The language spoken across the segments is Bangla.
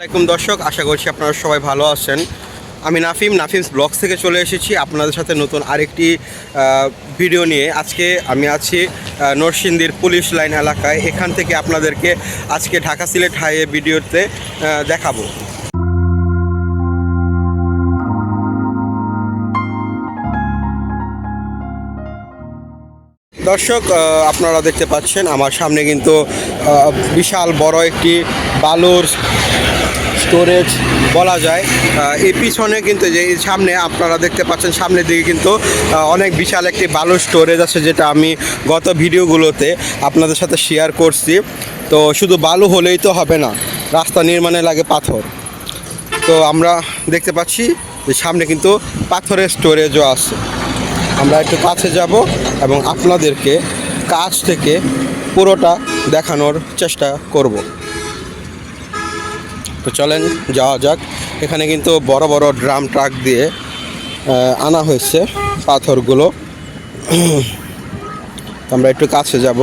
আলাইকুম দর্শক, আশা করছি আপনারা সবাই ভালো আছেন। আমি নাফিম, নাফিমস ব্লগস থেকে চলে এসেছি আপনাদের সাথে নতুন আরেকটি ভিডিও নিয়ে। আজকে আমি আছি নরসিংদীর পুলিশ লাইন এলাকায়। এখান থেকে আপনাদেরকে আজকে ঢাকা সিলেট হাইওয়ে ভিডিওতে দেখাবো। দর্শক আপনারা দেখতে পাচ্ছেন, আমার সামনে কিন্তু বিশাল বড় একটি বালুর স্টোরেজ বলা যায়। এই পিছনে কিন্তু যে সামনে আপনারা দেখতে পাচ্ছেন, সামনের দিকে কিন্তু অনেক বিশাল একটি ভালো স্টোরেজ আছে যেটা আমি গত ভিডিওগুলোতে আপনাদের সাথে শেয়ার করছি। তো শুধু বালু হলেই তো হবে না, রাস্তা নির্মাণে লাগে পাথর। তো আমরা দেখতে পাচ্ছি যে সামনে কিন্তু পাথরের স্টোরেজও আছে। আমরা একটু কাছে যাব এবং আপনাদেরকে কাছ থেকে পুরোটা দেখানোর চেষ্টা করব। তো চলেন, যাওয়া যাক। এখানে কিন্তু বড় বড় ড্রাম ট্রাক দিয়ে আনা হয়েছে পাথরগুলো। আমরা একটু কাছে যাব।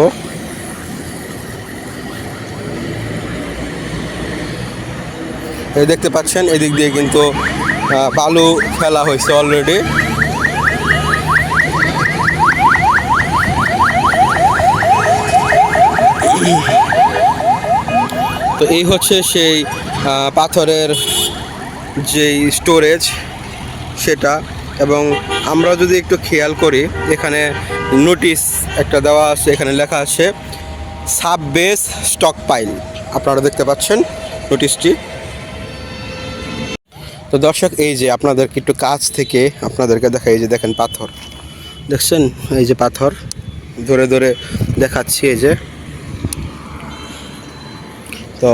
এই দেখতে পাচ্ছেন, এদিক দিয়ে কিন্তু বালু ফেলা হয়েছে অলরেডি তো এই হচ্ছে সেই পাথরের যেই স্টোরেজ সেটা এবং আমরা যদি একটু খেয়াল করি, এখানে নোটিশ একটা দেওয়া আছে, এখানে লেখা আছে সাব বেস স্টক পাইল আপনারা দেখতে পাচ্ছেন নোটিশটি তো দর্শক, এই যে আপনাদেরকে একটু কাছ থেকে আপনাদেরকে দেখা এই যে দেখেন পাথর। দেখছেন? এই যে পাথর। ধরে ধরে দেখাচ্ছি, এই যে। তো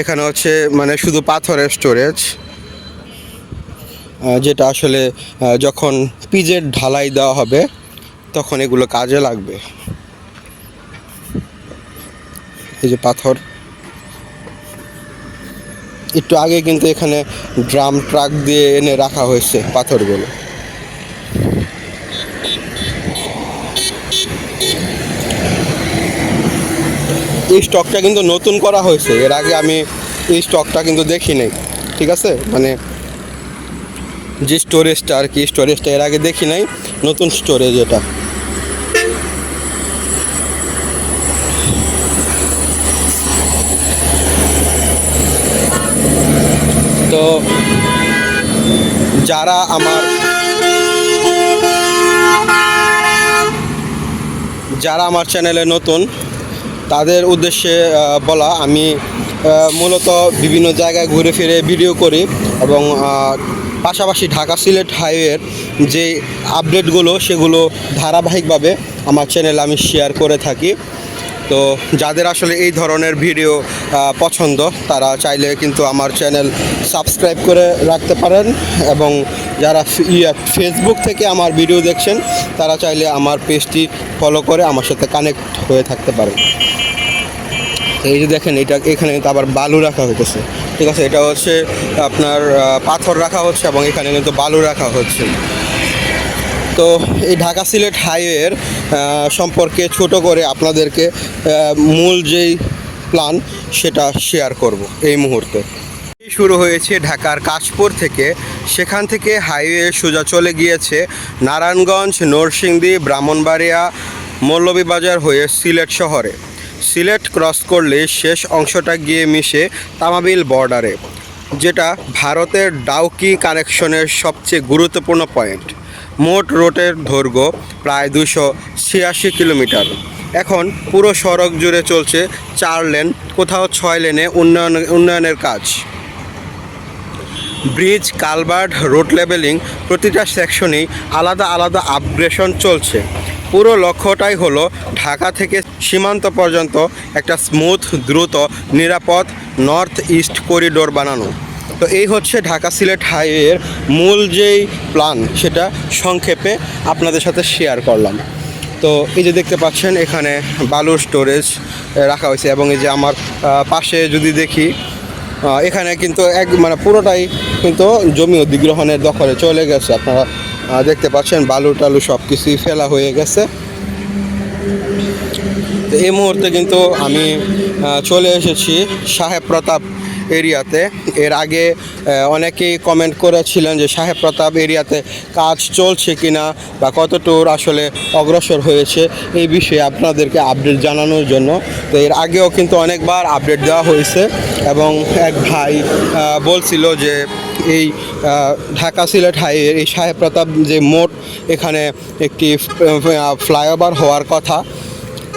এখানে হচ্ছে মানে শুধু পাথরের স্টোরেজ যেটা আসলে যখন পিজের ঢালাই দেওয়া হবে, তখন এগুলো কাজে লাগবে। এই যে পাথর। একটু আগে কিন্তু এখানে ড্রাম ট্রাক দিয়ে এনে রাখা হয়েছে পাথরগুলো। এই স্টকটা কিন্তু নতুন করা হয়েছে। এর আগে আমি এই স্টকটা কিন্তু দেখি নাই। ঠিক আছে? মানে যে স্টোরেজটা আর কি স্টোরেজটা এর আগে দেখি নাই। নতুন স্টোরেজ এটা। তো যারা আমার যারা আমার চ্যানেলে নতুন তাদের উদ্দেশ্যে বলা, আমি মূলত বিভিন্ন জায়গায় ঘুরে ফিরে ভিডিও করি এবং পাশাপাশি ঢাকা সিলেট হাইওয়ের যে আপডেটগুলো, সেগুলো ধারাবাহিকভাবে আমার চ্যানেলে আমি শেয়ার করে থাকি। তো যাদের আসলে এই ধরনের ভিডিও পছন্দ তারা চাইলে কিন্তু আমার চ্যানেল সাবস্ক্রাইব করে রাখতে পারেন এবং যারা ফে- ইয়ে, ফেসবুক থেকে আমার ভিডিও দেখছেন তারা চাইলে আমার পেজটি ফলো করে আমার সাথে কানেক্ট হয়ে থাকতে পারেন। এই যে দেখেন এটা এখানে কিন্তু আবার বালু রাখা হইতেছে। ঠিক আছে এটা হচ্ছে আপনার পাথর রাখা হচ্ছে এবং এখানে কিন্তু বালু রাখা হচ্ছে। তো এই ঢাকা সিলেট হাইওয়ের সম্পর্কে ছোট করে আপনাদেরকে মূল যেই প্ল্যান সেটা শেয়ার করব এই মুহূর্তে। শুরু হয়েছে ঢাকার কাশপুর থেকে। সেখান থেকে হাইওয়ে সোজা চলে গিয়েছে নারায়ণগঞ্জ, নরসিংদী, ব্রাহ্মণবাড়িয়া, মৌলভীবাজার হয়ে সিলেট শহরে। সিলেট ক্রস করলে শেষ অংশটা গিয়ে মিশে তামাবিল বর্ডারে যেটা ভারতের ডাউকি কানেকশনের সবচেয়ে গুরুত্বপূর্ণ পয়েন্ট মোট রোডের দৈর্ঘ্য প্রায় দুশো ছিয়াশি কিলোমিটার। এখন পুরো সড়ক জুড়ে চলছে চার লেন, কোথাও ছয় লেনে উন্নয়ন, উন্নয়নের কাজ। ব্রিজ, কালভার্ট রোড লেভেলিং প্রতিটা সেকশনেই আলাদা আলাদা আপগ্রেশন চলছে। পুরো লক্ষ্যটাই হলো ঢাকা থেকে সীমান্ত পর্যন্ত একটা স্মুথ, দ্রুত, নিরাপদ নর্থ ইস্ট করিডোর বানানো। তো এই হচ্ছে ঢাকা সিলেট হাইওয়ের মূল যেই প্ল্যান সেটা সংক্ষেপে আপনাদের সাথে শেয়ার করলাম। তো এই যে দেখতে পাচ্ছেন, এখানে বালুর স্টোরেজ রাখা হয়েছে এবং এই যে আমার পাশে যদি দেখি এখানে কিন্তু এক মানে পুরোটাই কিন্তু জমি অধিগ্রহণের দখলে চলে গেছে। আপনারা দেখতে পাচ্ছেন, বালু টালু সব কিছুই ফেলা হয়ে গেছে। তো এই মুহূর্তে কিন্তু আমি চলে এসেছি সাহেব প্রতাপ এরিয়াতে। এর আগে অনেকেই কমেন্ট করেছিলেন যে সাহেব প্রতাপ এরিয়াতে কাজ চলছে কিনা বা কতটুর আসলে অগ্রসর হয়েছে, এই বিষয়ে আপনাদেরকে আপডেট জানানোর জন্য। তো এর আগেও কিন্তু অনেকবার আপডেট দেওয়া হয়েছে এবং এক ভাই বলছিল যে এই ঢাকা সিলেট হাইওয়ে এই সাহেব প্রতাপ যে মোট এখানে একটি ফ্লাইওভার হওয়ার কথা।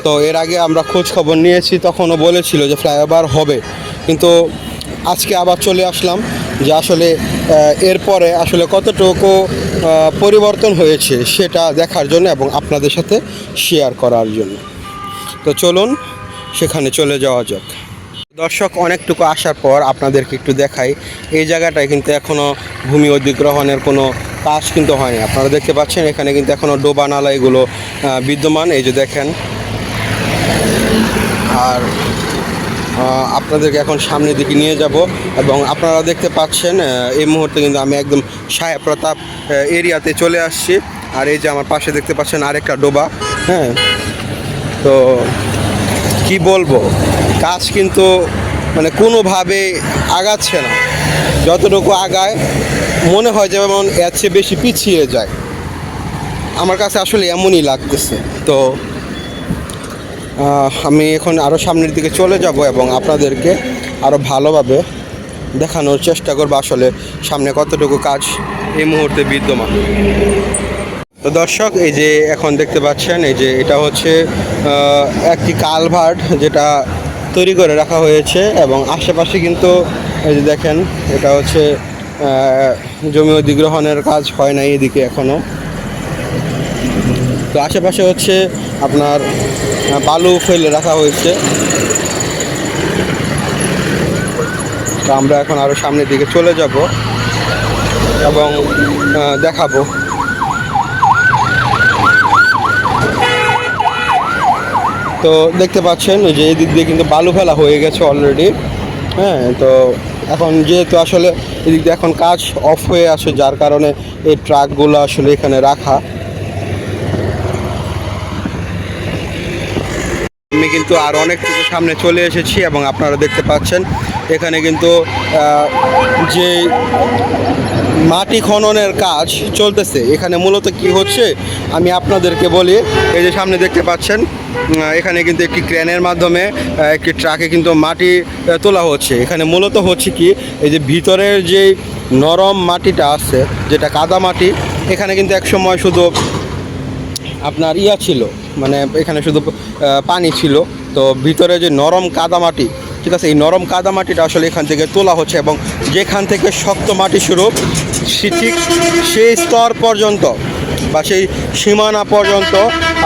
তো এর আগে আমরা খোঁজ খবর নিয়েছি, তখনও বলেছিল যে ফ্লাইওভার হবে। কিন্তু আজকে আবার চলে আসলাম যে আসলে এরপরে আসলে কতটুকু পরিবর্তন হয়েছে সেটা দেখার জন্য এবং আপনাদের সাথে শেয়ার করার জন্য। তো চলুন, সেখানে চলে যাওয়া যাক। দর্শক, অনেকটুকু আসার পর আপনাদেরকে একটু দেখাই। এই জায়গাটায় কিন্তু এখনও ভূমি অধিগ্রহণের কোনো কাজ কিন্তু হয়নি। আপনারা দেখতে পাচ্ছেন, এখানে কিন্তু এখনও ডোবা নালা এগুলো বিদ্যমান। এই যে দেখেন। আর আপনাদেরকে এখন সামনের দিকে নিয়ে যাব এবং আপনারা দেখতে পাচ্ছেন এই মুহূর্তে কিন্তু আমি একদম সায়া প্রতাপ এরিয়াতে চলে আসছি। আর এই যে আমার পাশে দেখতে পাচ্ছেন আরেকটা ডোবা হ্যাঁ? তো কি বলব কাজ কিন্তু মানে কোনোভাবে আগাচ্ছে না। যতটুকু আগায়, মনে হয় যেমন এর চেয়ে বেশি পিছিয়ে যায়। আমার কাছে আসলে এমনই লাগতেছে। তো আমি এখন আরও সামনের দিকে চলে যাব এবং আপনাদেরকে আরও ভালোভাবে দেখানোর চেষ্টা করব আসলে সামনে কতটুকু কাজ এই মুহূর্তে বিদ্যমান। তো দর্শক, এই যে এখন দেখতে পাচ্ছেন, এই যে এটা হচ্ছে একটি কালভার্ট যেটা তৈরি করে রাখা হয়েছে এবং আশেপাশে কিন্তু, এই যে দেখেন, এটা হচ্ছে জমি অধিগ্রহণের কাজ হয় নাই এদিকে এখনও তো আশেপাশে হচ্ছে আপনার বালু ফেলে রাখা হয়েছে। তো আমরা এখন আরও সামনের দিকে চলে যাব এবং দেখাবো। তো দেখতে পাচ্ছেন যে এদিক দিয়ে কিন্তু বালু ফেলা হয়ে গেছে অলরেডি হ্যাঁ তো এখন যেহেতু আসলে এদিক দিয়ে এখন কাজ অফ হয়ে আছে, যার কারণে এই ট্রাকগুলো আসলে এখানে রাখা। আমি কিন্তু আর অনেকটুকু সামনে চলে এসেছি এবং আপনারা দেখতে পাচ্ছেন, এখানে কিন্তু যে মাটি খননের কাজ চলতেছে, এখানে মূলত কি হচ্ছে, আমি আপনাদেরকে বলি, এই যে সামনে দেখতে পাচ্ছেন এখানে কিন্তু একটি ক্রেনের মাধ্যমে একটি ট্রাকে কিন্তু মাটি তোলা হচ্ছে, এখানে মূলত হচ্ছে কি, এই যে ভিতরের যে নরম মাটিটা আছে, যেটা কাদা মাটি, এখানে কিন্তু একসময় শুধু আপনার ইয়া ছিল মানে এখানে শুধু পানি ছিল। তো ভিতরে যে নরম কাদামাটি ঠিক আছে, এই নরম কাদামাটিটা আসলে এখান থেকে তোলা হচ্ছে এবং যেখান থেকে শক্ত মাটি শুরু ঠিক সেই স্তর পর্যন্ত বা সেই সীমানা পর্যন্ত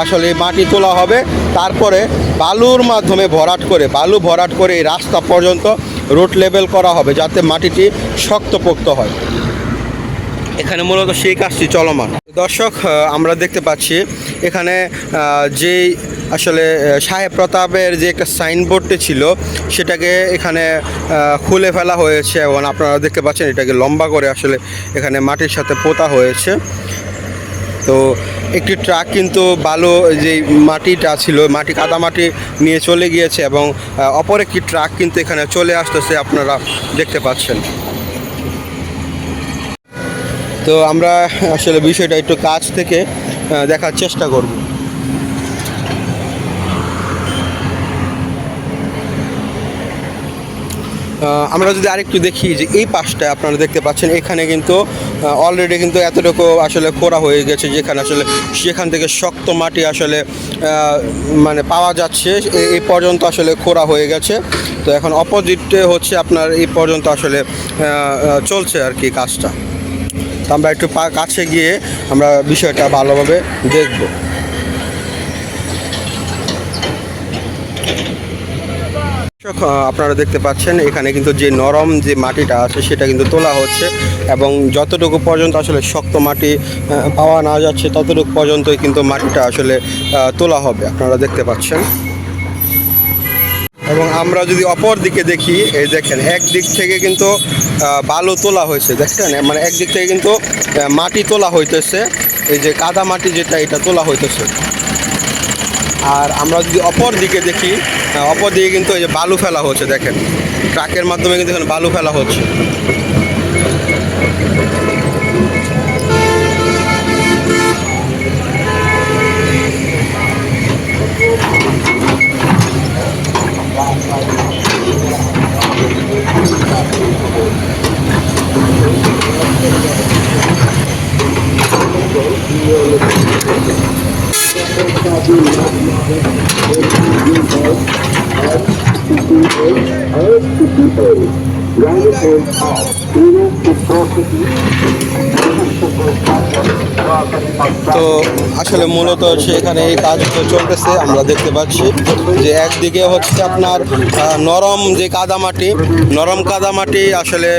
আসলে মাটি তোলা হবে। তারপরে বালুর মাধ্যমে ভরাট করে, বালু ভরাট করে এই রাস্তা পর্যন্ত রোড লেভেল করা হবে যাতে মাটিটি শক্তপোক্ত হয়। এখানে মূলত সেই কাজটি চলমান। দর্শক আমরা দেখতে পাচ্ছি এখানে যেই আসলে সাহেব প্রতাপের যে একটা সাইনবোর্ডটি ছিল, সেটাকে এখানে খুলে ফেলা হয়েছে এবং আপনারা দেখতে পাচ্ছেন এটাকে লম্বা করে আসলে এখানে মাটির সাথে পোতা হয়েছে। তো একটি ট্রাক কিন্তু বালু যে মাটিটা ছিল, মাটি, কাদা মাটি নিয়ে চলে গিয়েছে এবং অপর একটি ট্রাক কিন্তু এখানে চলে আসতেছে, আপনারা দেখতে পাচ্ছেন। তো আমরা আসলে বিষয়টা একটু কাছ থেকে দেখার চেষ্টা করব। আমরা যদি আরেকটু দেখি যে এই পাশটা আপনারা দেখতে পাচ্ছেন, এখানে কিন্তু অলরেডি কিন্তু এতটুকু আসলে খোরা হয়ে গেছে, যেখানে আসলে সেখান থেকে শক্ত মাটি আসলে মানে পাওয়া যাচ্ছে এই পর্যন্ত আসলে খোরা হয়ে গেছে। তো এখন অপোজিটে হচ্ছে আপনার এই পর্যন্ত আসলে চলছে আর কি কাজটা। তো আমরা একটু কাছে গিয়ে আমরা বিষয়টা ভালোভাবে দেখব। আপনারা দেখতে পাচ্ছেন, এখানে কিন্তু যে নরম যে মাটিটা আছে, সেটা কিন্তু তোলা হচ্ছে এবং যতটুকু পর্যন্ত আসলে শক্ত মাটি পাওয়া না যাচ্ছে, ততটুকু পর্যন্তই কিন্তু মাটিটা আসলে তোলা হবে। আপনারা দেখতে পাচ্ছেন। এবং আমরা যদি অপর দিকে দেখি, এই দেখেন একদিক থেকে কিন্তু বালু তোলা হয়েছে, দেখছেন? মানে একদিক থেকে কিন্তু মাটি তোলা হইতেছে, এই যে কাদা মাটি যেটা, এটা তোলা হইতেছে। আর আমরা যদি অপর দিকে দেখি অপর দিকে কিন্তু এই যে বালু ফেলা হচ্ছে, দেখেন। ট্রাকের মাধ্যমে কিন্তু এখানে বালু ফেলা হচ্ছে। Round the point off. তো আসলে মূলত এখানে এই কাজগুলো চলতেছে, আমরা দেখতে পাচ্ছি যে একদিকে হচ্ছে আপনার নরম যে কাদামাটি, নরম কাদামাটি আসলে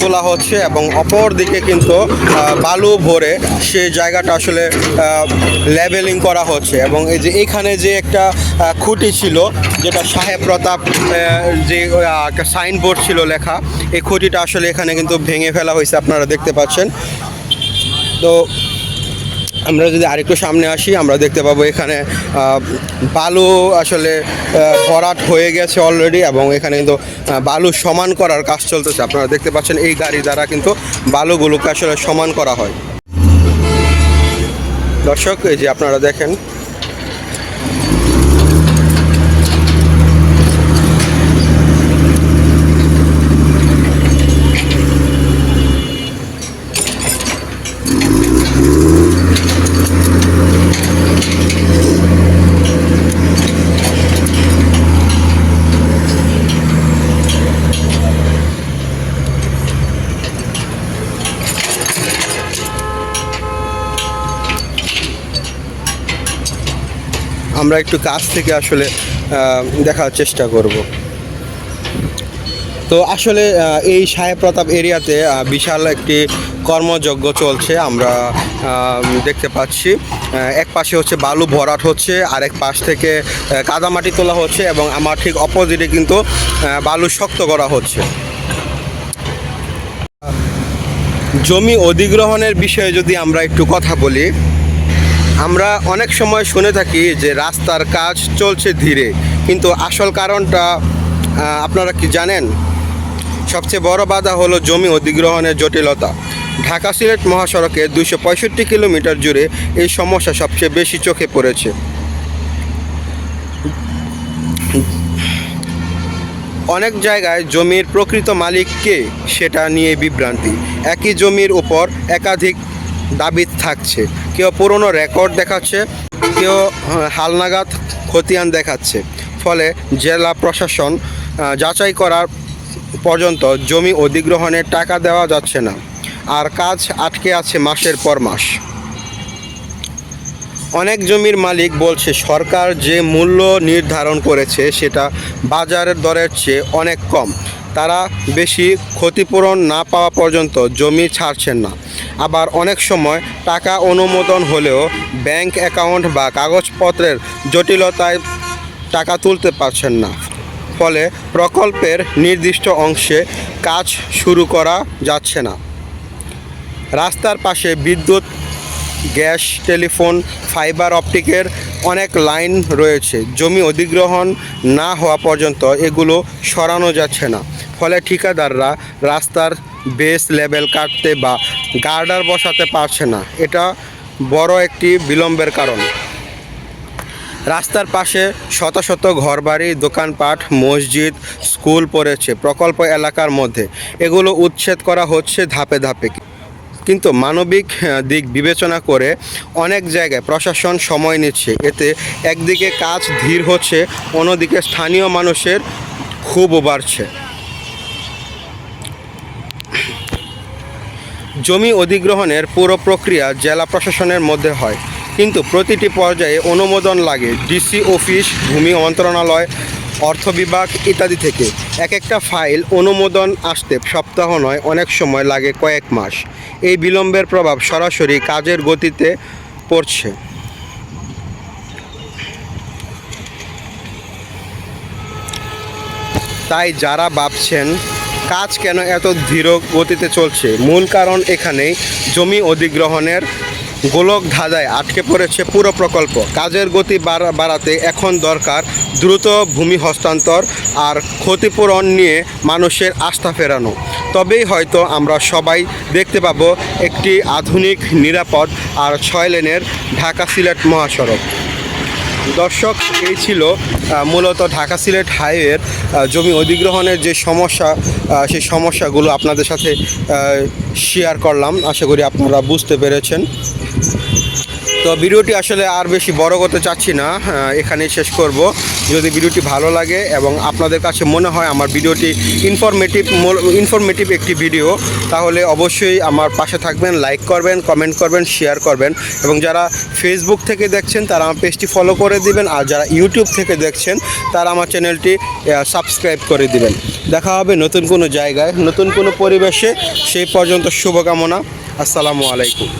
তোলা হচ্ছে এবং অপর দিকে কিন্তু বালু ভরে সেই জায়গাটা আসলে লেভেলিং করা হচ্ছে এবং এই যে এখানে যে একটা খুঁটি ছিল, যেটা সাহেব প্রতাপ যে সাইনবোর্ড ছিল লেখা, এই খুঁটিটা আসলে এখানে কিন্তু ভেঙে ফেলা হয়েছে, আপনারা দেখতে পাচ্ছেন। তো আমরা যদি আরেকটু সামনে আসি, আমরা দেখতে পাবো এখানে বালু আসলে ভরাট হয়ে গেছে অলরেডি এবং এখানে কিন্তু বালু সমান করার কাজ চলতেছে। আপনারা দেখতে পাচ্ছেন এই গাড়ি দ্বারা কিন্তু বালুগুলোকে আসলে সমান করা হয়। দর্শক, এই যে আপনারা দেখেন আমরা একটু কাছ থেকে আসলে দেখার চেষ্টা করব। তো আসলে এই সাহেব প্রতাপ এরিয়াতে বিশাল একটি কর্মযজ্ঞ চলছে। আমরা দেখতে পাচ্ছি এক পাশে হচ্ছে বালু ভরাট হচ্ছে আর এক পাশ থেকে কাদামাটি তোলা হচ্ছে এবং আমার ঠিক অপোজিটে কিন্তু বালু শক্ত করা হচ্ছে। জমি অধিগ্রহণের বিষয়ে যদি আমরা একটু কথা বলি আমরা অনেক সময় শুনে থাকি যে রাস্তার কাজ চলছে ধীরে, কিন্তু আসল কারণটা আপনারা কি জানেন? সবচেয়ে বড় বাধা হলো জমি অধিগ্রহণের জটিলতা। ঢাকা সিলেট মহাসড়কে দুইশো পঁয়ষট্টি কিলোমিটার জুড়ে এই সমস্যা সবচেয়ে বেশি চোখে পড়েছে। অনেক জায়গায় জমির প্রকৃত মালিককে সেটা নিয়ে বিভ্রান্তি। একই জমির উপর একাধিক দাবি থাকছে। কেউ পুরনো রেকর্ড দেখাচ্ছে, কেউ হালনাগাদ খতিয়ান দেখাচ্ছে। ফলে জেলা প্রশাসন যাচাই করার পর্যন্ত জমি অধিগ্রহণের টাকা দেওয়া যাচ্ছে না। আর কাজ আটকে আছে মাসের পর মাস। অনেক জমির মালিক বলছে, সরকার যে মূল্য নির্ধারণ করেছে সেটা বাজারের দরের চেয়ে অনেক কম। তারা বেশি ক্ষতিপূরণ না পাওয়া পর্যন্ত জমি ছাড়ছেন না। আবার অনেক সময় টাকা অনুমোদন হলেও ব্যাংক অ্যাকাউন্ট বা কাগজপত্রের জটিলতায় টাকা তুলতে পারছেন না। ফলে প্রকল্পের নির্দিষ্ট অংশে কাজ শুরু করা যাচ্ছে না। রাস্তার পাশে বিদ্যুৎ, গ্যাস, টেলিফোন, ফাইবার অপটিকের অনেক লাইন রয়েছে। জমি অধিগ্রহণ না হওয়া পর্যন্ত এগুলো সরানো যাচ্ছে না। ফলে ঠিকাদাররা রাস্তার বেস লেভেল কাটতে বা গার্ডার বসাতে পারছে না। এটা বড় একটি বিলম্বের কারণ। রাস্তার পাশে শত শত ঘরবাড়ি, দোকানপাট, মসজিদ স্কুল পড়েছে প্রকল্প এলাকার মধ্যে। এগুলো উচ্ছেদ করা হচ্ছে ধাপে ধাপে। কিন্তু মানবিক দিক বিবেচনা করে অনেক জায়গায় প্রশাসন সময় নিচ্ছে। এতে একদিকে কাজ ধীর হচ্ছে, অন্যদিকে স্থানীয় মানুষের ক্ষোভও বাড়ছে। জমি অধিগ্রহণের পুরো প্রক্রিয়া জেলা প্রশাসনের মধ্যে হয়। কিন্তু প্রতিটি পর্যায়ে অনুমোদন লাগে ডিসি অফিস, ভূমি মন্ত্রণালয়, অর্থ বিভাগ ইত্যাদি থেকে। এক একটা ফাইল অনুমোদন আসতে সপ্তাহ নয়, অনেক সময় লাগে কয়েক মাস। এই বিলম্বের প্রভাব সরাসরি কাজের গতিতে পড়ছে। তাই যারা ভাবছেন কাজ কেন এত ধীর গতিতে চলছে? মূল কারণ এখানেই জমি অধিগ্রহণের গোলক ধাঁধায় আটকে পড়েছে পুরো প্রকল্প। কাজের গতি বাড়া- বাড়াতে এখন দরকার দ্রুত ভূমি হস্তান্তর আর ক্ষতিপূরণ নিয়ে মানুষের আস্থা ফেরানো। তবেই হয়তো আমরা সবাই দেখতে পাবো একটি আধুনিক, নিরাপদ আর ছয় লেনের ঢাকা সিলেট মহাসড়ক। দর্শক, এই ছিল মূলত ঢাকা সিলেট হাইওয়ের জমি অধিগ্রহণের যে সমস্যা সেই সমস্যাগুলো আপনাদের সাথে শেয়ার করলাম। আশা করি আপনারা বুঝতে পেরেছেন। তো ভিডিওটি আসলে আর বেশি বড় করতে চাচ্ছি না এখানেই শেষ করব। যদি ভিডিওটি ভালো লাগে এবং আপনাদের কাছে মনে হয় আমার ভিডিওটি ইনফরমেটিভ ইনফরমেটিভ একটি ভিডিও, তাহলে অবশ্যই আমার পাশে থাকবেন লাইক করবেন কমেন্ট করবেন শেয়ার করবেন। এবং যারা ফেসবুক থেকে দেখছেন, তারা আমার পেজটি ফলো করে দিবেন, আর যারা ইউটিউব থেকে দেখছেন, তারা আমার চ্যানেলটি সাবস্ক্রাইব করে দিবেন। দেখা হবে নতুন কোনো জায়গায়, নতুন কোনো পরিবেশে, সেই পর্যন্ত শুভকামনা। আসসালামু আলাইকুম।